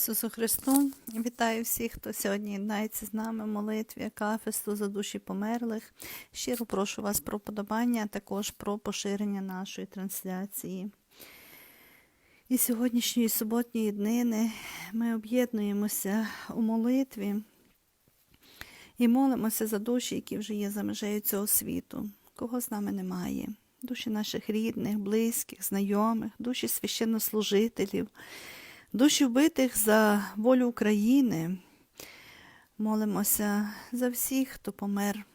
Ісусу Христу! Вітаю всіх, хто сьогодні єднається з нами в молитві Акафисту за душі померлих. Щиро прошу вас про подобання, а також про поширення нашої трансляції. І сьогоднішньої суботньої днини ми об'єднуємося у молитві і молимося за душі, які вже є за межею цього світу, кого з нами немає. Душі наших рідних, близьких, знайомих, душі священнослужителів, душі вбитих за волю України. Молимося за всіх, хто помер,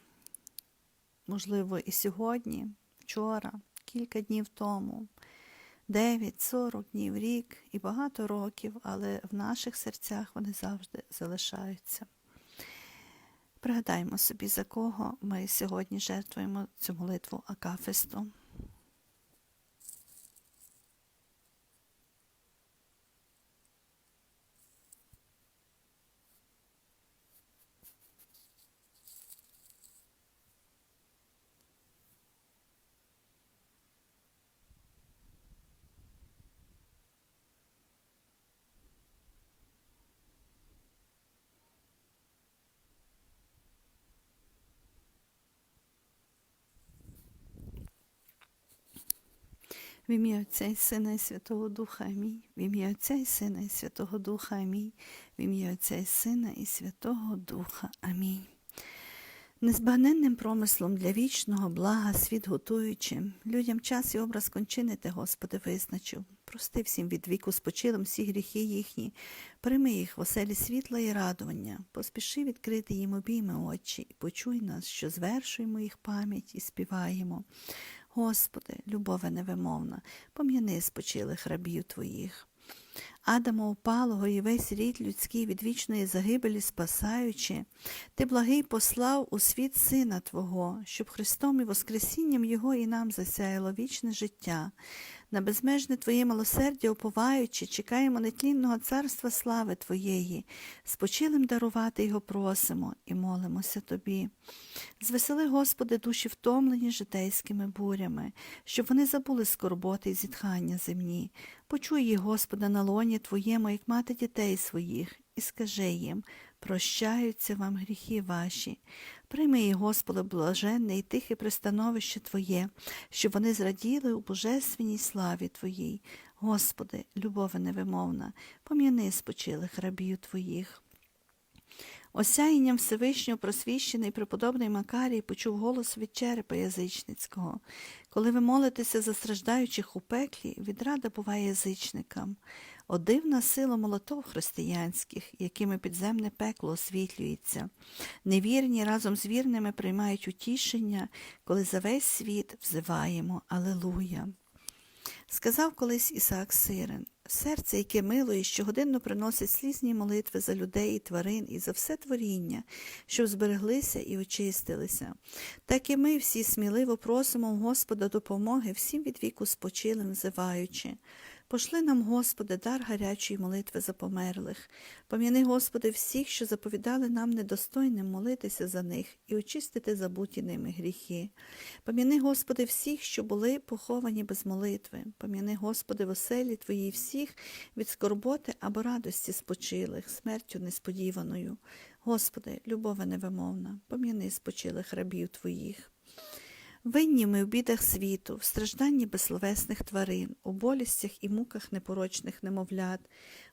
можливо, і сьогодні, вчора, кілька днів тому, 9, 40 днів, рік і багато років, але в наших серцях вони завжди залишаються. Пригадаймо собі, за кого ми сьогодні жертвуємо цю молитву Акафисту. В ім'я Отця і Сина і Святого Духа Амінь. В ім'я Отця і Сина і Святого Духа Амінь. В ім'я Отця і Сина і Святого Духа Амінь. Незбагненним промислом для вічного блага світ готуючи, людям час і образ кончини те Господи визначив. Прости всім від віку спочилим всі гріхи їхні, прийми їх в оселі світла і радування, поспіши відкрити їм обійми очі, і почуй нас, що звершуємо їх пам'ять і співаємо. Господи, любове невимовна, пом'яни спочилих рабів Твоїх. Адама упалого і весь рід людський від вічної загибелі спасаючи, ти благий послав у світ Сина Твого, щоб Христом і Воскресінням Його і нам засяяло вічне життя. На безмежне Твоє милосердя уповаючи, чекаємо нетлінного царства слави Твоєї, спочилим дарувати його просимо і молимося Тобі. Звесели, Господи, душі втомлені житейськими бурями, щоб вони забули скорботи і зітхання земні. Почуй їх, Господа, на лоні Твоєму, як мати дітей своїх, і скажи їм, прощаються вам гріхи ваші. Прийми, їх, Господи, блаженне і тихе пристановище Твоє, щоб вони зраділи у божественній славі Твоїй. Господи, любове невимовна, пом'яни спочилих рабів Твоїх. Осяянням Всевишнього просвіщений преподобний Макарій почув голос від черепа язичницького. Коли ви молитеся за страждаючих у пеклі, відрада буває язичникам. О дивна сила молотов християнських, якими підземне пекло освітлюється. Невірні разом з вірними приймають утішення, коли за весь світ взиваємо Алелуя. Сказав колись Ісаак Сирин, серце, яке милує, щогодинно приносить слізні молитви за людей і тварин і за все творіння, щоб збереглися і очистилися. Так і ми всі сміливо просимо у Господа допомоги всім від віку спочилим, взиваючи. Пошли нам, Господи, дар гарячої молитви за померлих. Пом'яни, Господи, всіх, що заповідали нам недостойним молитися за них і очистити забуті ними гріхи. Пом'яни, Господи, всіх, що були поховані без молитви. Пом'яни, Господи, в оселі Твоїй всіх від скорботи або радості спочилих, смертю несподіваною. Господи, любове невимовна, пом'яни спочилих рабів Твоїх. Винні ми в бідах світу, в стражданні безсловесних тварин, у болістях і муках непорочних немовлят,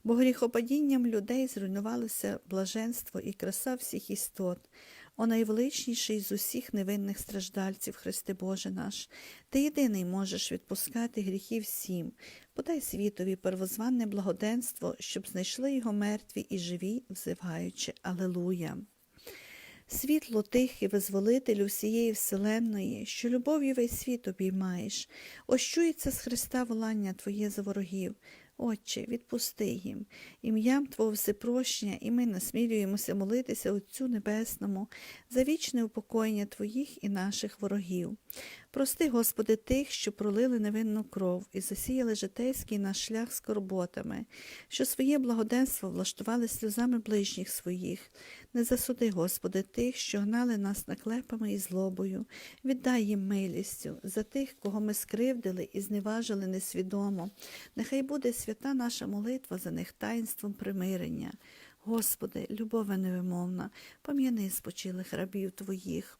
бо гріхопадінням людей зруйнувалося блаженство і краса всіх істот. О найвеличніший з усіх невинних страждальців, Христе Боже наш, Ти єдиний можеш відпускати гріхи всім. Подай світові первозванне благоденство, щоб знайшли його мертві і живі, взиваючи Алелуя. Світло тихий, визволитель усієї вселенної, що любов'ю весь світ обіймаєш, ощується з Христа волання Твоє за ворогів. Отче, відпусти їм, ім'ям Твого всепрощення, і ми насмілюємося молитися Отцю Небесному за вічне упокоєння Твоїх і наших ворогів. Прости, Господи, тих, що пролили невинну кров і засіяли житейський наш шлях скорботами, що своє благоденство влаштували сльозами ближніх своїх. Не засуди, Господи, тих, що гнали нас наклепами і злобою, віддай їм милістю за тих, кого ми скривдили і зневажили несвідомо. Нехай буде свята наша молитва за них таїнством примирення. Господи, любове невимовна, пом'яни спочилих рабів Твоїх.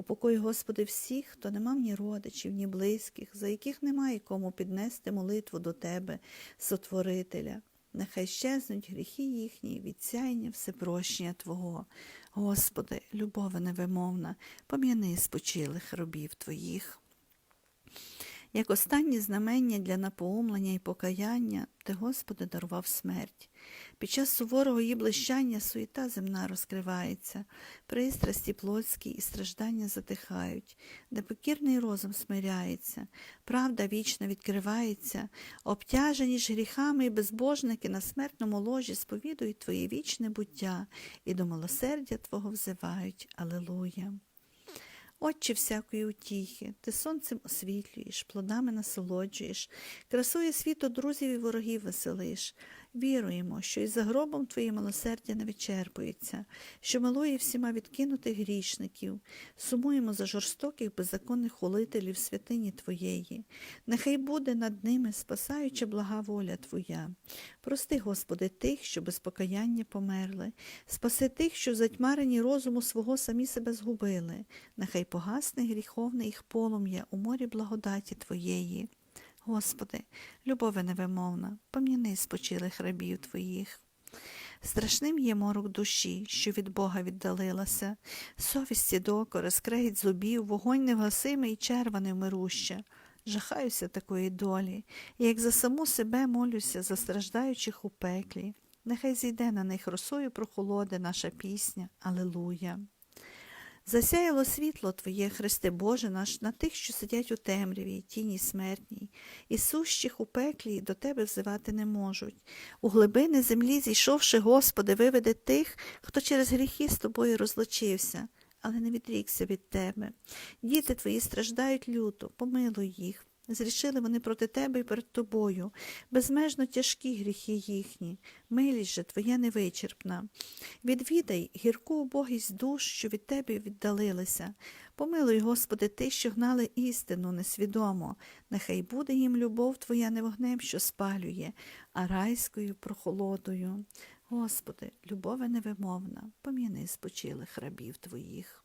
Упокой, Господи, всіх, хто не мав ні родичів, ні близьких, за яких немає кому піднести молитву до Тебе, Сотворителя. Нехай щезнуть гріхи їхні від сяйня всепрощення Твого. Господи, любове невимовна, пом'яни спочилих робів Твоїх. Як останні знамення для напоумлення і покаяння, Ти, Господи, дарував смерть. Під час суворого її блищання суєта земна розкривається, пристрасті плотські і страждання затихають, де покірний розум смиряється, правда вічно відкривається, обтяжені ж гріхами і безбожники на смертному ложі сповідують Твоє вічне буття і до милосердя Твого взивають. Алелуя. Отче всякої утіхи, ти сонцем освітлюєш, плодами насолоджуєш, красує світу друзів і ворогів веселиш. Віруємо, що і за гробом Твоє милосердя не вичерпується, що милує всіма відкинутих грішників, сумуємо за жорстоких беззаконних хулителів святині Твоєї. Нехай буде над ними спасаюча блага воля Твоя. Прости, Господи, тих, що без покаяння померли, спаси тих, що в затьмарені розуму свого самі себе згубили. Нехай погасне гріховне їх полум'я у морі благодаті Твоєї. Господи, любове невимовна, пом'яни спочилих рабів Твоїх. Страшним є морок душі, що від Бога віддалилася, совісті докори, скрегіт зубів, вогонь невгасимий і черва невмируща. Жахаюся такої долі, і як за саму себе молюся за страждаючих у пеклі. Нехай зійде на них росою прохолоди наша пісня. Алелуя. Засяяло світло Твоє, Христе Боже наш, на тих, що сидять у темряві, тіні смертній, і сущих у пеклі до Тебе взивати не можуть. У глибини землі, зійшовши, Господи, виведе тих, хто через гріхи з тобою розлучився, але не відрікся від Тебе. Діти Твої страждають люто, помилуй їх. Зрішили вони проти тебе і перед тобою, безмежно тяжкі гріхи їхні, милість же твоя невичерпна. Відвідай гірку убогість душ, що від тебе віддалилися. Помилуй, Господи, ти, що гнали істину несвідомо, нехай буде їм любов Твоя не вогнем, що спалює, а райською прохолодою. Господи, любове невимовна, пом'яни спочилих рабів Твоїх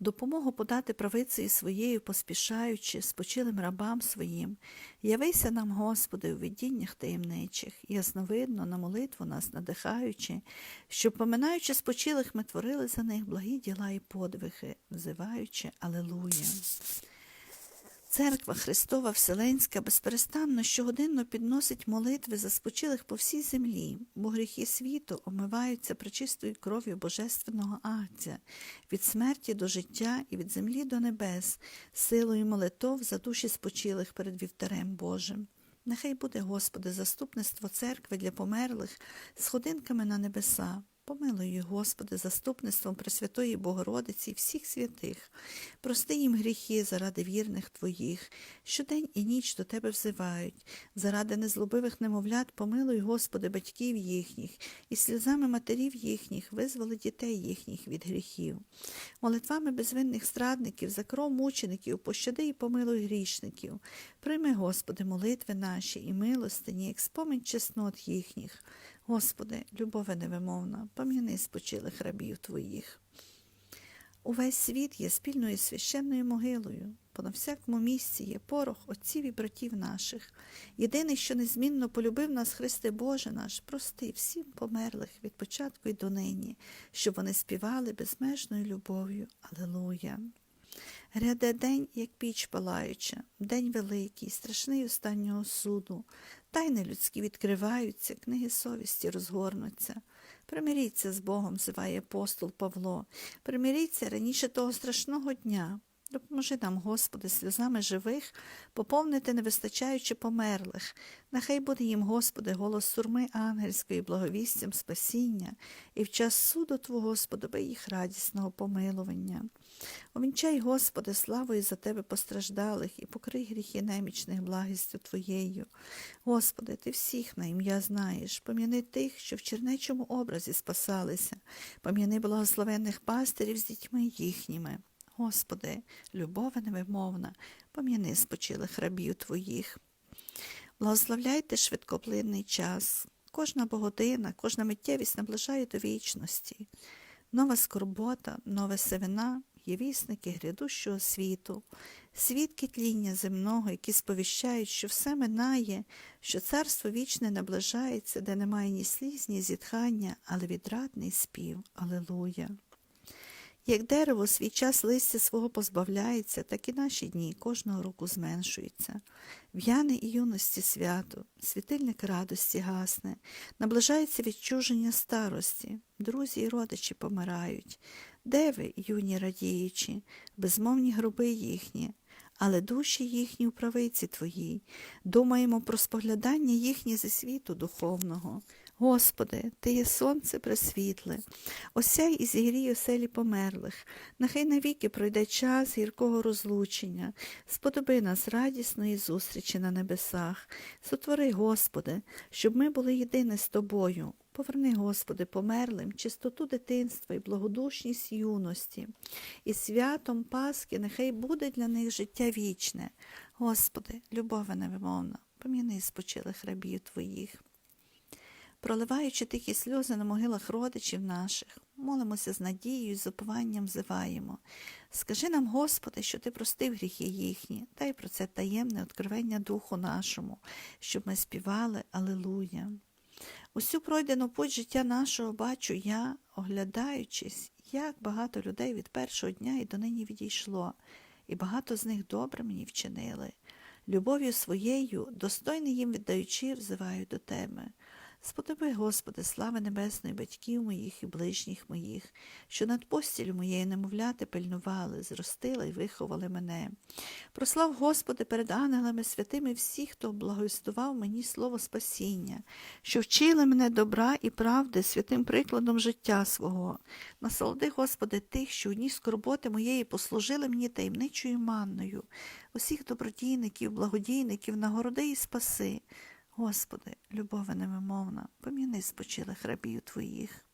допомогу подати правицею своєю, поспішаючи, спочилим рабам своїм. Явися нам, Господи, у видіннях таємничих, ясновидно на молитву нас надихаючи, щоб, поминаючи спочилих, ми творили за них благі діла і подвиги, взиваючи Алелуя. Церква Христова Вселенська безперестанно щогодинно підносить молитви за спочилих по всій землі, бо гріхи світу омиваються пречистою кров'ю Божественного Агця, від смерті до життя і від землі до небес, силою молитов за душі спочилих перед вівтарем Божим. Нехай буде, Господи, заступництво церкви для померлих сходинками на небеса. Помилуй Господи, заступництвом Пресвятої Богородиці всіх святих. Прости їм гріхи заради вірних Твоїх, що день і ніч до Тебе взивають. Заради незлобивих немовлят помилуй, Господи, батьків їхніх, і сльозами матерів їхніх визволи дітей їхніх від гріхів. Молитвами безвинних страдників, за кров мучеників, пощади і помилуй грішників. Прийми, Господи, молитви наші і милостині, як спомин чеснот їхніх. Господи, любове невимовна, пам'яни спочилих рабів Твоїх. Увесь світ є спільною священною могилою, бо на всякому місці є порох отців і братів наших. Єдиний, що незмінно полюбив нас, Христе Боже наш, прости всім померлих від початку й до нині, щоб вони співали безмежною любов'ю. Алелуя. Гряде день, як піч палаюча, день великий, страшний останнього суду. Тайни людські відкриваються, книги совісті розгорнуться. Примиріться з Богом, зиває апостол Павло. Примиріться раніше того страшного дня. Допоможи нам, Господи, сльозами живих, поповнити невистачаючи померлих. Нехай буде їм, Господи, голос сурми ангельської, благовістям спасіння, і в час суду Твого, Господи, їх радісного помилування. Овінчай, Господи, славою за Тебе постраждалих і покрий гріхи немічних благістю Твоєю. Господи, Ти всіх на ім'я знаєш, пом'яни тих, що в чернечому образі спасалися, пом'яни благословенних пастирів з дітьми їхніми. Господи, любове невимовна, пом'яни спочилих рабів Твоїх. Благословляйте швидкоплинний час. Кожна богодина, кожна миттєвість наближає до вічності. Нова скорбота, нове севина є грядущого світу, свідки тління земного, які сповіщають, що все минає, що царство вічне наближається, де немає ні сліз, ні зітхання, але відрадний спів. Алелуя. Як дерево свій час листя свого позбавляється, так і наші дні кожного року зменшуються. В'яне і юності свято, світильник радості гасне, наближається відчуження старості, друзі і родичі помирають. Де ви, юні радіючі, безмовні гроби їхні, але душі їхні у правиці твоїй, думаємо про споглядання їхні зі світу духовного. Господи, Ти є сонце пресвітле, осяй і зігрій оселі померлих, нехай навіки пройде час гіркого розлучення, сподоби нас радісної зустрічі на небесах, сотвори, Господи, щоб ми були єдині з Тобою. Поверни, Господи, померлим, чистоту дитинства і благодушність юності, і святом Пасхи нехай буде для них життя вічне. Господи, любове невимовна, поміни спочилих рабів Твоїх. Проливаючи тихі сльози на могилах родичів наших, молимося з надією і з упованням взиваємо. Скажи нам, Господи, що Ти простив гріхи їхні, дай про це таємне откровення Духу нашому, щоб ми співали Алилуя. Усю пройдену путь життя нашого бачу я, оглядаючись, як багато людей від першого дня і донині відійшло, і багато з них добре мені вчинили. Любов'ю своєю, достойно їм віддаючи, взиваю до Тебе. Сподоби, Господи, слави небесної батьків моїх і ближніх моїх, що над постілю моєї немовляти пильнували, зростили і виховали мене. Прослав, Господи, перед ангелами святими всіх, хто благовістував мені слово спасіння, що вчили мене добра і правди святим прикладом життя свого. Насолоди, Господи, тих, що у дні скорботи моєї послужили мені таємничою манною, усіх добродійників, благодійників, нагороди і спаси. Господи, любове невимовна, поміни спочилих рабів Твоїх.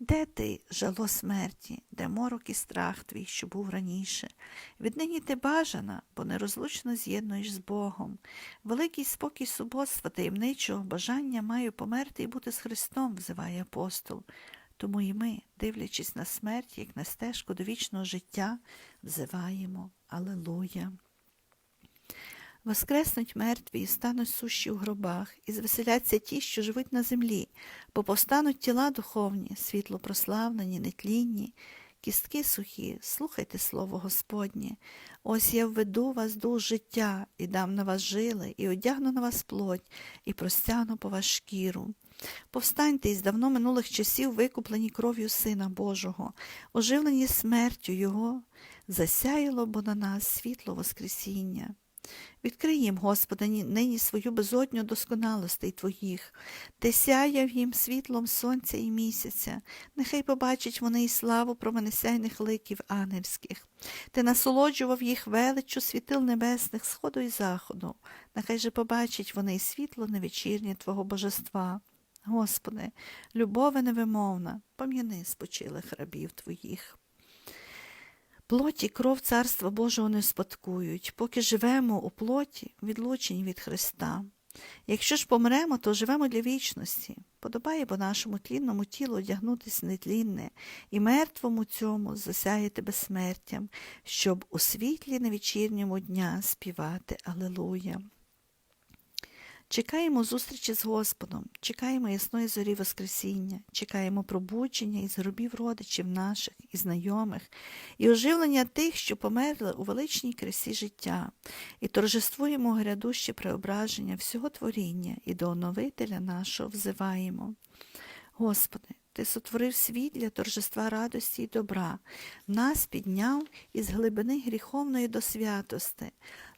Де ти, жало смерті, де морок і страх твій, що був раніше? Віднині ти бажана, бо нерозлучно з'єднуєш з Богом. Великий спокій суботства таємничого бажання маю померти і бути з Христом, взиває апостол. Тому і ми, дивлячись на смерть, як на стежку до вічного життя, взиваємо Алелуя. Воскреснуть мертві і стануть сущі у гробах, і звеселяться ті, що живуть на землі, бо повстануть тіла духовні, світло прославлені, нетлінні, кістки сухі, слухайте слово Господнє. Ось я введу вас дух життя, і дам на вас жили, і одягну на вас плоть, і простягну по вас шкіру. Повстаньте із давно минулих часів, викуплені кров'ю Сина Божого, оживлені смертю Його, засяяло бо на нас світло Воскресіння. Відкрий їм, Господи, нині свою безодню досконалостей Твоїх, Ти сяяв їм світлом сонця і місяця, нехай побачать вони і славу променесяйних ликів ангельських. Ти насолоджував їх величчю світил небесних сходу і заходу, нехай же побачать вони і світло невечірнє Твого божества. Господи, любове невимовна, пом'яни спочилих рабів Твоїх. Плоть і кров Царства Божого не спадкують, поки живемо у плоті, відлучені від Христа. Якщо ж помремо, то живемо для вічності. Подобає бо нашому тлінному тілу одягнутись нетлінне, і мертвому цьому засяяти безсмертям, щоб у світлі на вечірньому дня співати Алелуя. Чекаємо зустрічі з Господом, чекаємо ясної зорі Воскресіння, чекаємо пробудження із гробів родичів наших і знайомих, і оживлення тих, що померли у величній красі життя, і торжествуємо грядуще преображення всього творіння і до оновителя нашого взиваємо. Господи, Ти сотворив світ для торжества радості і добра, нас підняв із глибини гріховної до святости.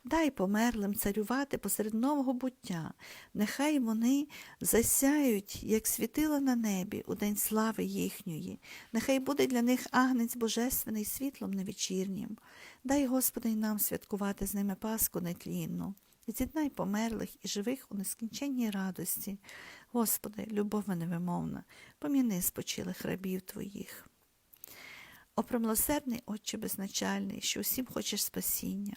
Дай померлим царювати посеред нового буття, нехай вони засяють, як світила на небі у день слави їхньої, нехай буде для них агнець божественний світлом невечірнім. Дай, Господи, нам святкувати з ними Пасху нетлінну. З'єднай померлих і живих у нескінченній радості. Господи, любов невимовна, поміни спочилих рабів Твоїх. О промилосердний Отче безначальний, що усім хочеш спасіння.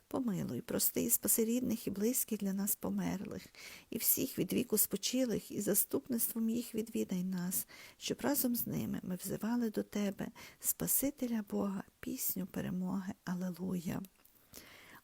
Помилуй, прости спаси рідних і близьких для нас померлих, і всіх від віку спочилих, і заступництвом їх відвідай нас, щоб разом з ними ми взивали до Тебе, Спасителя Бога, пісню перемоги. Алелуя.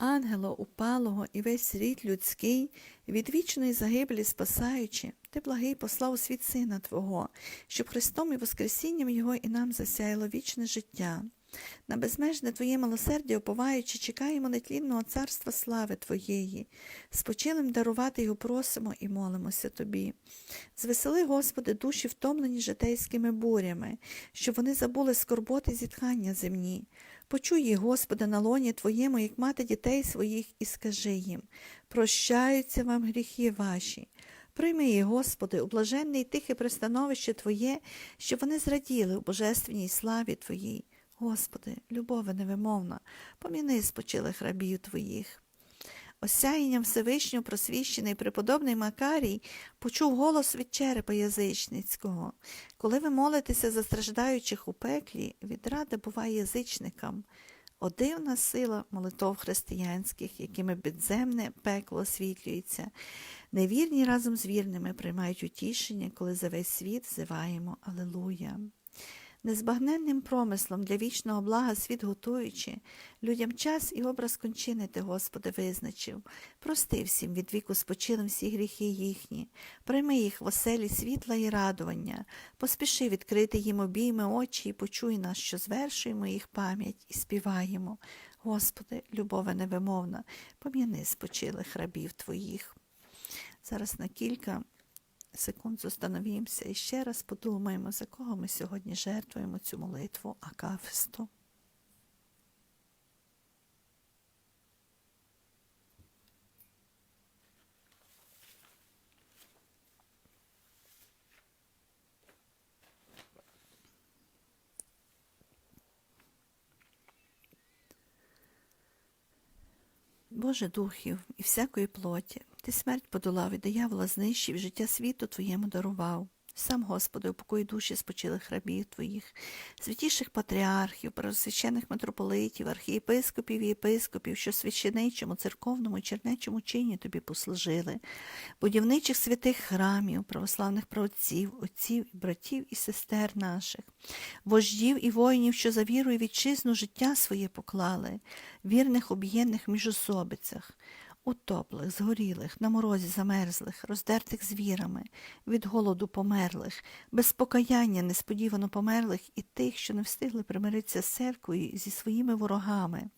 Ангело упалого і весь рід людський, від вічної загибелі спасаючи, ти благий послав у світ Сина Твого, щоб Христом і Воскресінням Його і нам засяяло вічне життя. На безмежне Твоє милосердя оповаючи, чекаємо нетлінного царства слави Твоєї, спочилим дарувати його просимо і молимося Тобі. Звесели, Господи, душі втомлені житейськими бурями, щоб вони забули скорботи зітхання земні. Почуй її, Господи, на лоні Твоєму, як мати дітей своїх, і скажи їм прощаються вам гріхи ваші. Прийми її, Господи, у блаженне і тихе пристановище Твоє, щоб вони зраділи у божественній славі Твоїй. Господи, любове невимовна, поміни спочилих рабів Твоїх. Осяянням Всевишнього просвіщений преподобний Макарій почув голос від черепа язичницького. Коли ви молитеся за страждаючих у пеклі, відрада буває язичникам. О дивна сила молитов християнських, якими підземне пекло освітлюється. Невірні разом з вірними приймають утішення, коли за весь світ взиваємо Алелуя. Незбагненним промислом для вічного блага світ готуючи, людям час і образ кончини ти, Господи, визначив. Прости всім від віку спочилим всі гріхи їхні, прийми їх в оселі світла і радування, поспіши відкрити їм обійми очі і почуй нас, що звершуємо їх пам'ять і співаємо. Господи, любове невимовна, пом'яни спочилих рабів Твоїх. Зараз на кілька секунд зустановімося і ще раз подумаємо, за кого ми сьогодні жертвуємо цю молитву Акафисту. Боже духів і всякої плоті, ти смерть подолав і диявола знищив, життя світу твоєму дарував. Сам, Господи, упокой душі спочилих рабів Твоїх, святіших патріархів, первосвящених митрополитів, архієпископів і єпископів, що священичому, церковному і чернечому чині Тобі послужили, будівничих святих храмів, православних праотців, отців і братів і сестер наших, вождів і воїнів, що за віру і вітчизну життя своє поклали, вірних об'єднаних міжособицях, утоплих, згорілих, на морозі замерзлих, роздертих звірами, від голоду померлих, без покаяння несподівано померлих і тих, що не встигли примиритися з церквою зі своїми ворогами,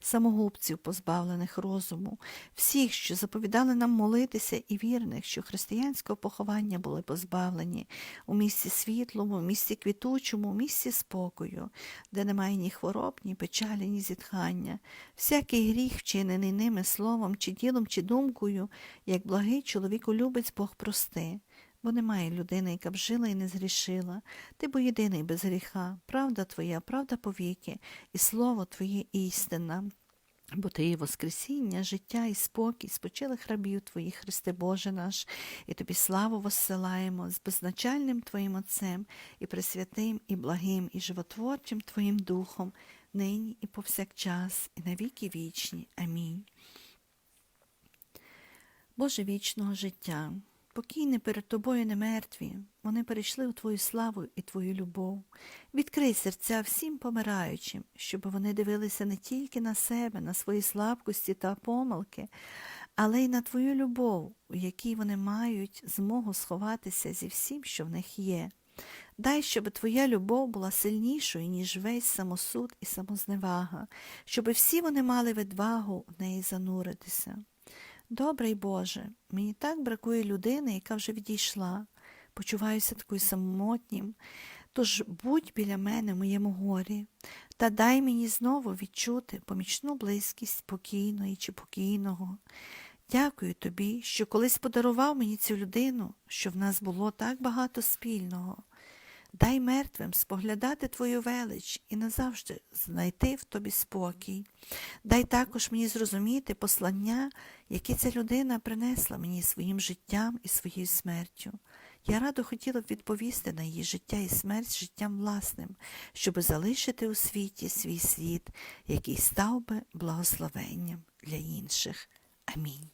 самогубців, позбавлених розуму, всіх, що заповідали нам молитися, і вірних, що християнського поховання були позбавлені у місці світлому, у місці квітучому, у місці спокою, де немає ні хвороб, ні печалі, ні зітхання, всякий гріх, вчинений ними словом, чи ділом, чи думкою, як благий чоловіку любець Бог прости. Бо немає людини, яка б жила і не згрішила. Ти бо єдиний без гріха, правда твоя, правда повіки, і слово твоє істина. Бо ти є Воскресіння, життя і спокій, спочилих рабів Твоїх, Христе Боже наш, і тобі славу воссилаємо з безначальним Твоїм Отцем, і пресвятим, і благим, і животворчим Твоїм Духом, нині і повсякчас, і на віки вічні. Амінь. Боже вічного життя, покійні перед тобою не мертві, вони перейшли у Твою славу і Твою любов. Відкрий серця всім помираючим, щоб вони дивилися не тільки на себе, на свої слабкості та помилки, але й на Твою любов, у якій вони мають змогу сховатися зі всім, що в них є. Дай, щоб Твоя любов була сильнішою, ніж весь самосуд і самозневага, щоб всі вони мали відвагу в неї зануритися. Добрий Боже, мені так бракує людини, яка вже відійшла, почуваюся такою самотнім. Тож будь біля мене в моєму горі, та дай мені знову відчути помічну близькість спокійної чи покійного. Дякую тобі, що колись подарував мені цю людину, що в нас було так багато спільного. Дай мертвим споглядати Твою велич і назавжди знайти в тобі спокій. Дай також мені зрозуміти послання, яке ця людина принесла мені своїм життям і своєю смертю. Я радо хотіла б відповісти на її життя і смерть життям власним, щоби залишити у світі свій слід, який став би благословенням для інших. Амінь.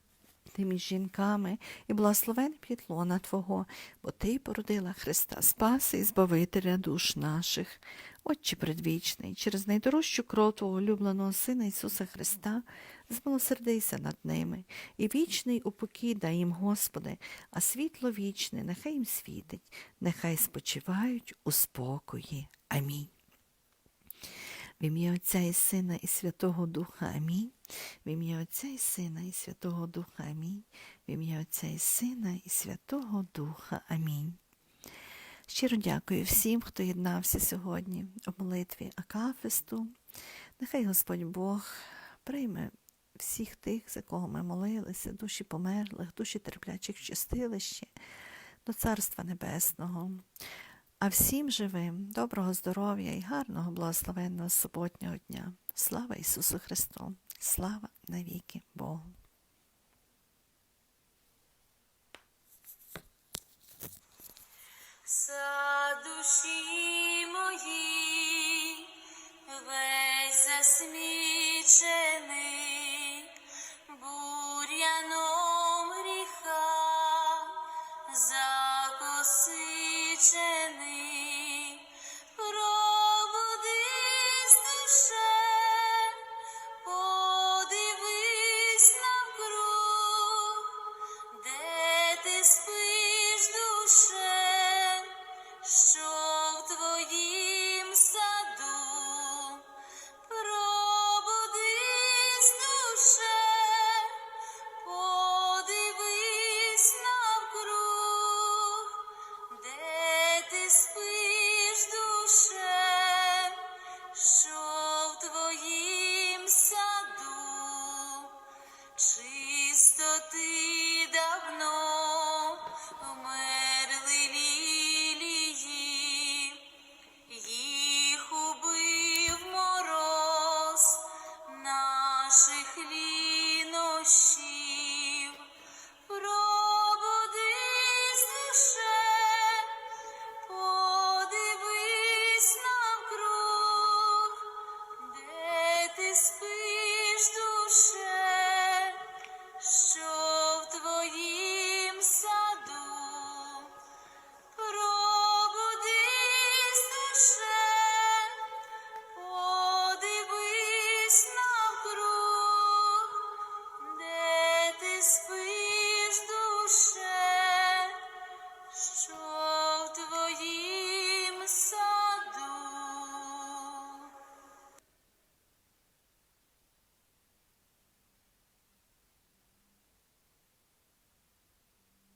ти жінками, і благословен плітлона Твого, бо Ти породила Христа Спаси і Збавителя душ наших. Отче предвічний, через найдорожчу кров Твого улюбленого Сина Ісуса Христа, змилосердися над ними, і вічний упокій дай їм, Господи, а світло вічне нехай їм світить, нехай спочивають у спокої. Амінь. В ім'я Отця і Сина і Святого Духа Амінь. В ім'я Отця і Сина і Святого Духа Амінь. В ім'я Отця і Сина і Святого Духа Амінь. Щиро дякую всім, хто єднався сьогодні у молитві Акафисту. Нехай Господь Бог прийме всіх тих, за кого ми молилися, душі померлих, душі терплячих в чистилище, до Царства Небесного. А всім живим, доброго здоров'я і гарного благословенного суботнього дня. Слава Ісусу Христу! Слава навіки Богу! За душі мої весь засмічений бур'яном гріха закосичений.